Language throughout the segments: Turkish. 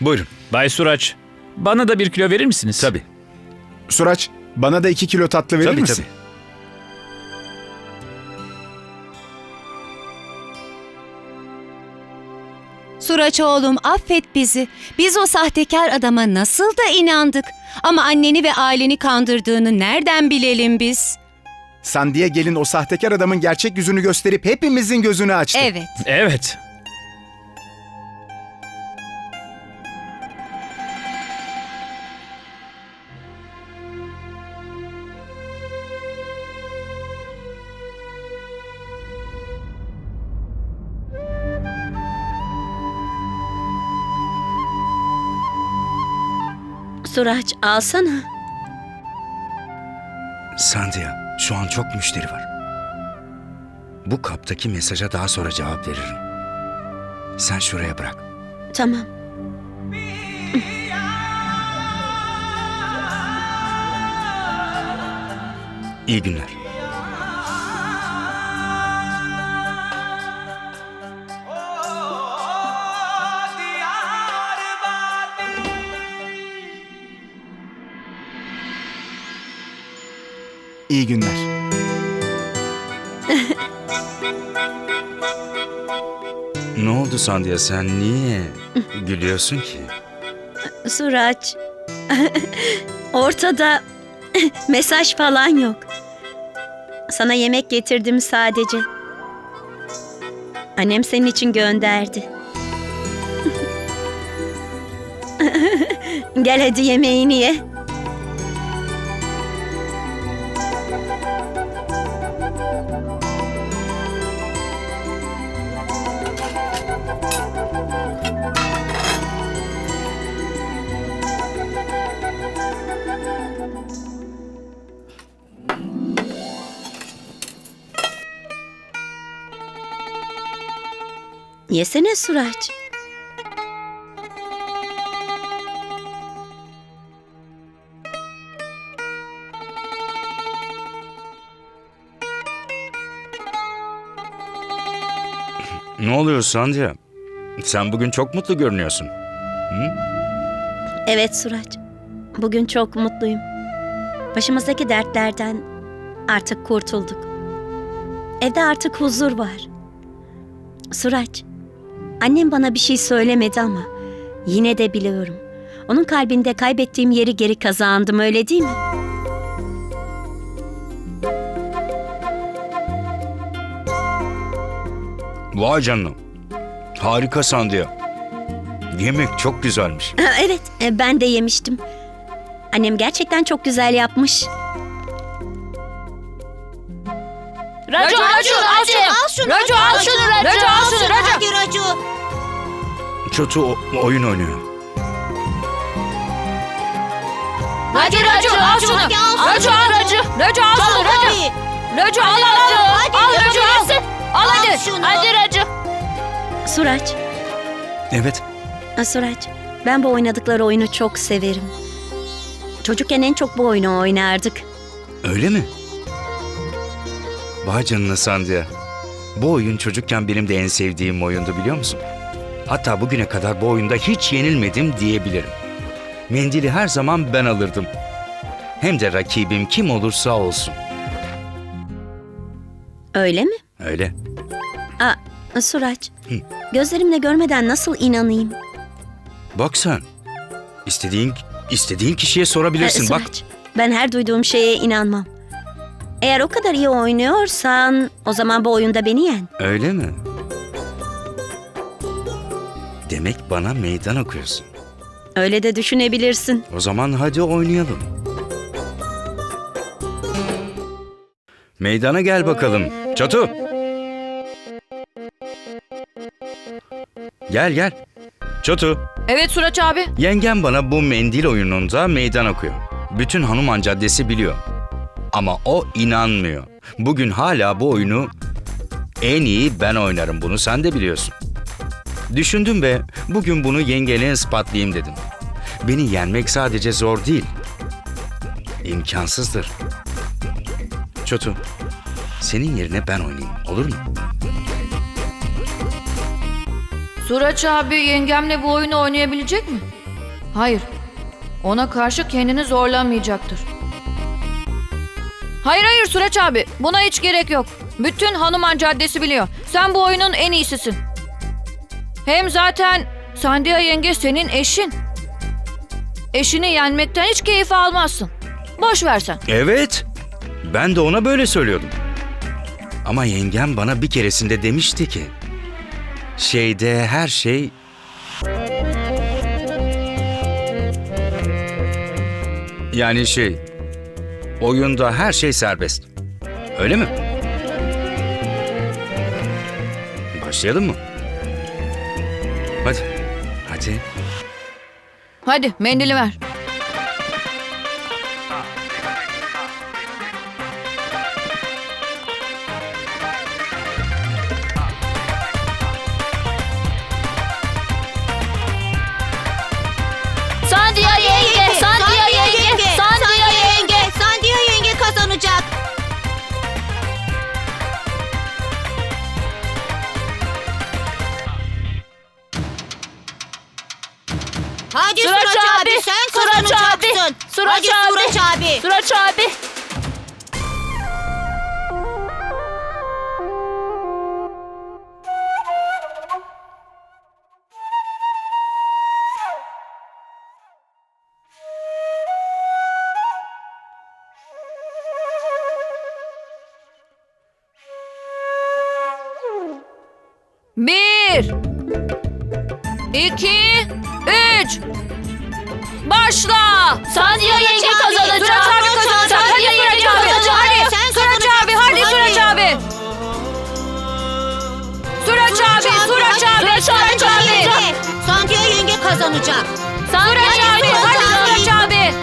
Buyurun. Bay Suraç, bana da bir kilo verir misiniz? Tabii. Suraç, bana da iki kilo tatlı verir Tabii misin? tabii. Suraç oğlum affet bizi. Biz o sahtekar adama nasıl da inandık. Ama anneni ve aileni kandırdığını nereden bilelim biz? Sandiye gelin o sahtekar adamın gerçek yüzünü gösterip hepimizin gözünü açtı. Evet. Evet. Suraç alsana. Sandia, şu an çok müşteri var. Bu kaptaki mesaja daha sonra cevap veririm. Sen şuraya bırak. Tamam. İyi günler. İyi günler. Ne oldu Sandia sen niye gülüyorsun ki? Suraç. Ortada mesaj falan yok. Sana yemek getirdim sadece. Annem senin için gönderdi. Gel hadi yemeğini ye. Yesene Suraç. Ne oluyor Sandia? Sen bugün çok mutlu görünüyorsun. Evet Suraç. Bugün çok mutluyum. Başımızdaki dertlerden artık kurtulduk. Evde artık huzur var. Suraç, annem bana bir şey söylemedi ama yine de biliyorum. Onun kalbinde kaybettiğim yeri geri kazandım öyle değil mi? Vay canına. Harika Sandia. Yemek çok güzelmiş. evet, e, ben de yemiştim. Annem gerçekten çok güzel yapmış. Racu, Racu, al şunu. Al şunu. Racu, al şunu. Racu, al şunu. Racu. Hadi Racu. Çotu o- oyun oynuyor. Hadi Racu, al şunu. Hadi al al Racu. Racu, al şunu. Racu. Hadi. Racu, al hadi, Al hadi. Racu, alsın. Al Al hadi. Hadi Racu. Suraç, Evet. Suraç, ben bu oynadıkları oyunu çok severim. Çocukken en çok bu oyunu oynardık. Öyle mi? Vay canına Sandia. Bu oyun çocukken benim de en sevdiğim oyundu biliyor musun? Hatta bugüne kadar bu oyunda hiç yenilmedim diyebilirim. Mendili her zaman ben alırdım. Hem de rakibim kim olursa olsun. Öyle mi? Öyle. Aa, Suraç, Hı. gözlerimle görmeden nasıl inanayım? Bak sen. İstediğin, istediğin kişiye sorabilirsin. Ee, Bak Suraç, ben her duyduğum şeye inanmam. Eğer o kadar iyi oynuyorsan o zaman bu oyunda beni yen. öyle mi? Demek bana meydan okuyorsun. Öyle de düşünebilirsin. O zaman hadi oynayalım. Meydana gel bakalım. Çatu. Gel gel. Çatu. Evet Suraç abi. Yengem bana bu mendil oyununda meydan okuyor. Bütün Hanuman Caddesi biliyor. Ama o inanmıyor. Bugün hala bu oyunu en iyi ben oynarım bunu sen de biliyorsun. Düşündüm ve bugün bunu yengene ispatlayayım dedim. Beni yenmek sadece zor değil. İmkansızdır. Çotu, senin yerine ben oynayayım olur mu? Suraç abi yengemle bu oyunu oynayabilecek mi? Hayır. Ona karşı kendini zorlamayacaktır. Hayır hayır Suraç abi. Buna hiç gerek yok. Bütün Hanuman Caddesi biliyor. Sen bu oyunun en iyisisin. Hem zaten Sandia yenge senin eşin. Eşini yenmekten hiç keyif almazsın. Boş versen. Evet. Ben de ona böyle söylüyordum. Ama yengem bana bir keresinde demişti ki... Şeyde her şey... Yani şey... Oyunda her şey serbest. Öyle mi? Başlayalım mı? Hadi mendili ver. Hadi Suraç Suraç, abi, abi, sen Suraç abi. Suraç Hadi abi. Suraç abi. Suraç abi. Bir, iki, üç. Başla. Sandia yenge kazanacak. abi kazanacak. Hadi Suraç abi. Hadi. Sen Suraç abi. Hadi Suraç abi. Suraç abi. Suraç abi. Suraç abi. Sandia yenge kazanacak. Suraç abi. Hadi. Suraç abi.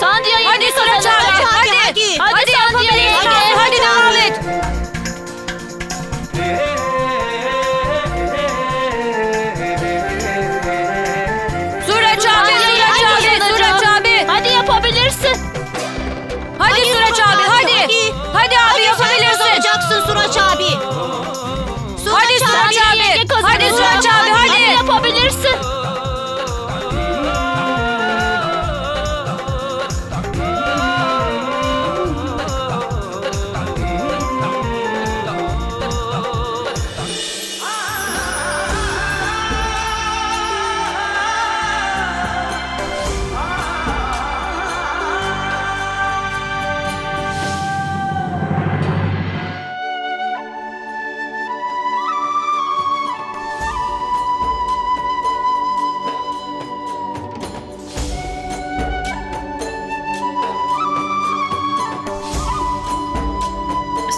Sandia yenge kazanacak. Hadi. Hadi Yaparsın.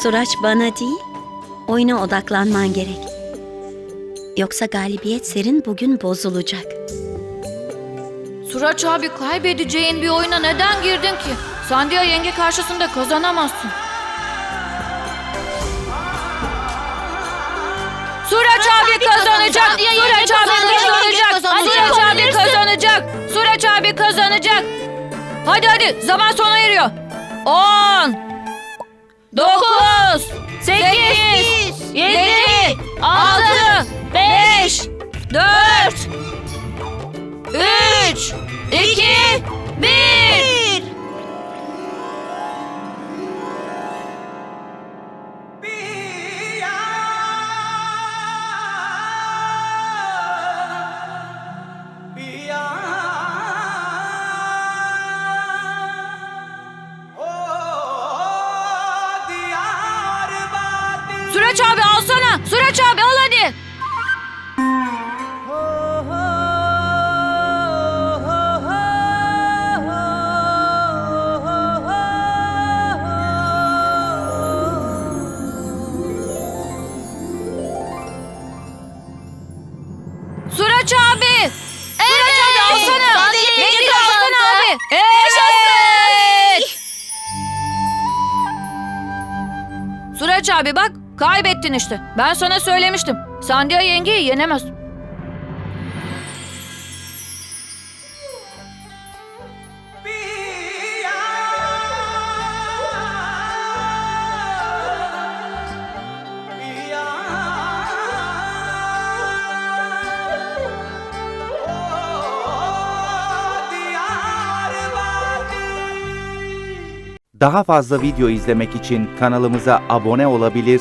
Suraç bana değil, oyuna odaklanman gerek. Yoksa galibiyet serin bugün bozulacak. Suraç abi kaybedeceğin bir oyuna neden girdin ki? Sandia yenge karşısında kazanamazsın. Suraç abi kazanacak. Suraç abi kazanacak. Suraç abi kazanacak. Suraç abi kazanacak. Hadi hadi zaman sona eriyor. 10 9 8 7 6 5 4 3 2 1 Süreç abi al hadi. Süreç abi. Süreç abi alsana. Mendili alsana abi. Evet. Süreç abi bak Kaybettin işte. Ben sana söylemiştim. Sandia yengeyi yenemez. Daha fazla video izlemek için kanalımıza abone olabilir